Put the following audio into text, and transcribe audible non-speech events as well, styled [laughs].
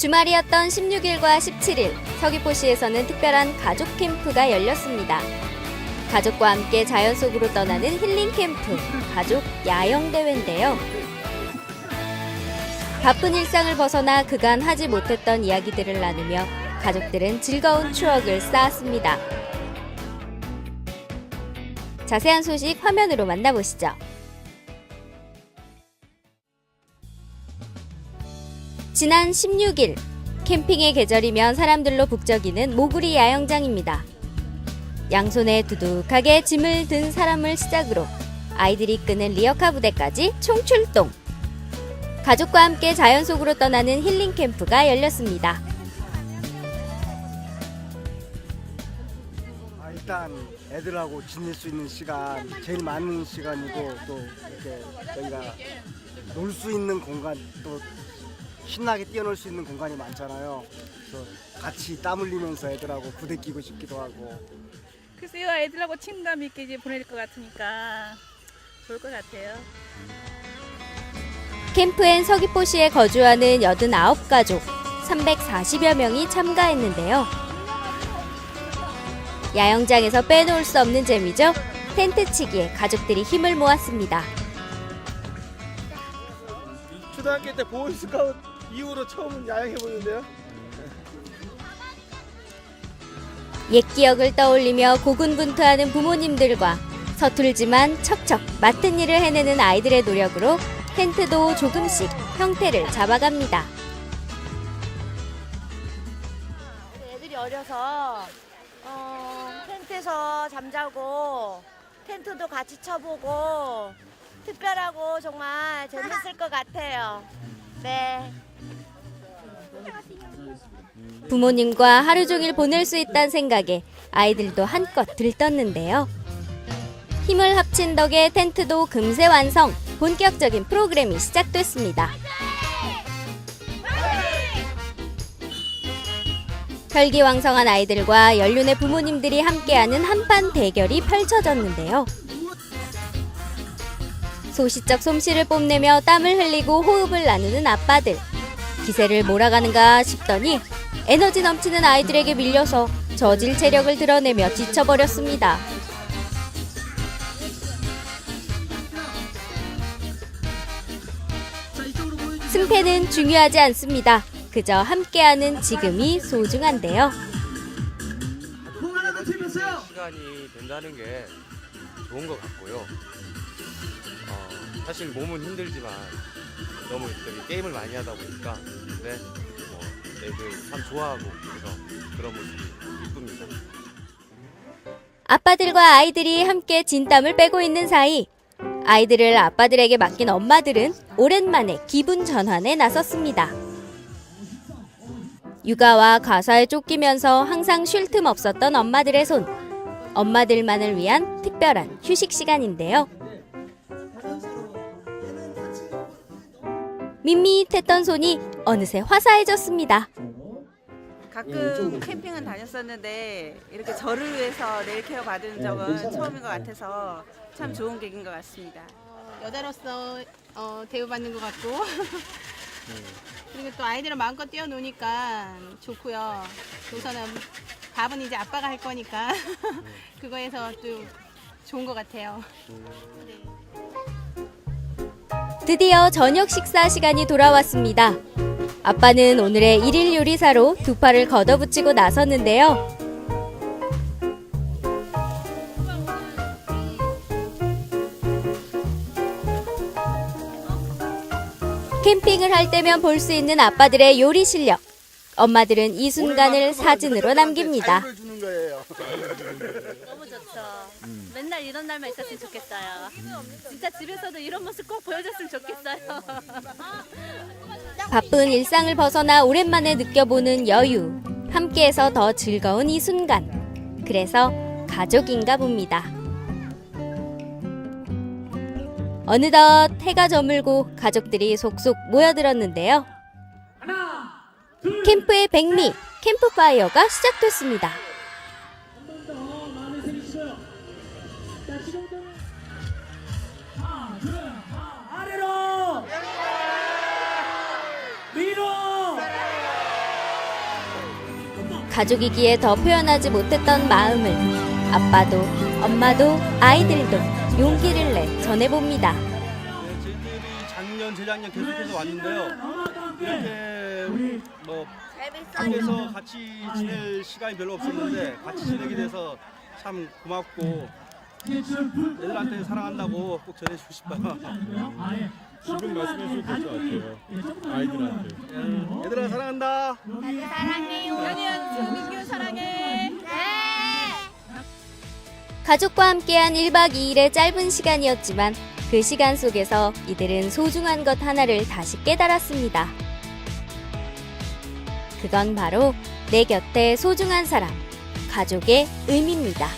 주말이었던 16일과 17일 서귀포시에서는 특별한 가족 캠프가 열렸습니다. 가족과 함께 자연 속으로 떠나는 힐링 캠프, 가족 야영 대회인데요. 바쁜 일상을 벗어나 그간 하지 못했던 이야기들을 나누며 가족들은 즐거운 추억을 쌓았습니다. 자세한 소식 화면으로 만나보시죠. 지난 16일 캠핑의 계절이면 사람들로 북적이는 모구리 야영장입니다. 양손에 두둑하게 짐을 든 사람을 시작으로 아이들이 끄는 리어카 부대까지 총출동. 가족과 함께 자연 속으로 떠나는 힐링 캠프가 열렸습니다. 아, 일단 애들하고 지낼 수 있는 시간 제일 많은 시간이고 또 이렇게 저희가 놀 수 있는 공간 또 신나게 뛰어놀 수 있는 공간이 많잖아요. 그래서 같이 땀 흘리면서 애들하고 부대 끼고 싶기도 하고 글쎄요 애들하고 친감 있게 이제 보낼 것 같으니까 좋을 것 같아요. 캠프엔 서귀포시에 거주하는 89가족 340여 명이 참가했는데요. 야영장에서 빼놓을 수 없는 재미죠. 텐트 치기에 가족들이 힘을 모았습니다. 초등학교 때 보이스카우트 이후로 처음 야영해 보는데요. 옛 기억을 떠올리며 고군분투하는 부모님들과 서툴지만 척척 맡은 일을 해내는 아이들의 노력으로 텐트도 조금씩 형태를 잡아갑니다. 애들이 어려서 어, 텐트에서 잠자고 텐트도 같이 쳐보고 특별하고 정말 재밌을 것 같아요. 네. 부모님과 하루 종일 보낼 수 있다는 생각에 아이들도 한껏 들떴는데요. 힘을 합친 덕에 텐트도 금세 완성. 본격적인 프로그램이 시작됐습니다. 혈기왕성한 아이들과 연륜의 부모님들이 함께하는 한판 대결이 펼쳐졌는데요. 소시적 솜씨를 뽐내며 땀을 흘리고 호흡을 나누는 아빠들. 기세를 몰아가는가 싶더니 에너지 넘치는 아이들에게 밀려서 저질 체력을 드러내며 지쳐버렸습니다. 승패는 중요하지 않습니다. 그저 함께하는 지금이 소중한데요. 시간이 된다는 게 좋은 것 같고요. 어, 사실 몸은 힘들지만 너무 저기 게임을 많이 하다 보니까 근데 뭐 애들 참 좋아하고 그래서 그런 모습이 이쁩니다. 아빠들과 아이들이 함께 진땀을 빼고 있는 사이 아이들을 아빠들에게 맡긴 엄마들은 오랜만에 기분 전환에 나섰습니다. 육아와 가사에 쫓기면서 항상 쉴 틈 없었던 엄마들의 손. 엄마들만을 위한 특별한 휴식 시간인데요. 밋밋했던 손이 어느새 화사해졌습니다. 가끔 캠핑은 다녔었는데 이렇게 저를 위해서 네일 케어 받은 적은 처음인 것 같아서 참 좋은 계기인 것 같습니다. 여자로서 어, 대우받는 것 같고. 그리고 또 아이들은 마음껏 뛰어노니까 좋고요. 우선은 밥은 이제 아빠가 할 거니까. [laughs] 그거에서 또 좋은 것 같아요. 드디어 저녁 식사 시간이 돌아왔습니다. 아빠는 오늘의 일일 요리사로 두 팔을 걷어붙이고 나섰는데요. 캠핑을 할 때면 볼 수 있는 아빠들의 요리 실력. 엄마들은 이 순간을 사진으로 남깁니다. 너무 좋죠. 맨날 이런 날만 있었으면 좋겠어요. 진짜 집에서도 이런 모습 꼭 보여줬으면 좋겠어요. 바쁜 일상을 벗어나 오랜만에 느껴보는 여유. 함께해서 더 즐거운 이 순간. 그래서 가족인가 봅니다. 어느덧 해가 저물고 가족들이 속속 모여들었는데요. 캠프의 백미, 캠프파이어가 시작됐습니다. 가족이기에 더 표현하지 못했던 마음을 아빠도 엄마도 아이들도 용기를 내 전해봅니다. 네, 저희들이 작년, 재작년 계속해서 왔는데요. 이렇게 뭐 밖에서 같이 지낼 시간이 별로 없었는데 같이 지내게 돼서 참 고맙고 애들한테 사랑한다고 꼭 전해주고 싶어요. 지금 말씀해 주셔도 될것 같아요. 아이들한테. 얘들아 사랑한다. 가족과 함께한 1박 2일의 짧은 시간이었지만 그 시간 속에서 이들은 소중한 것 하나를 다시 깨달았습니다. 그건 바로 내 곁에 소중한 사람, 가족의 의미입니다.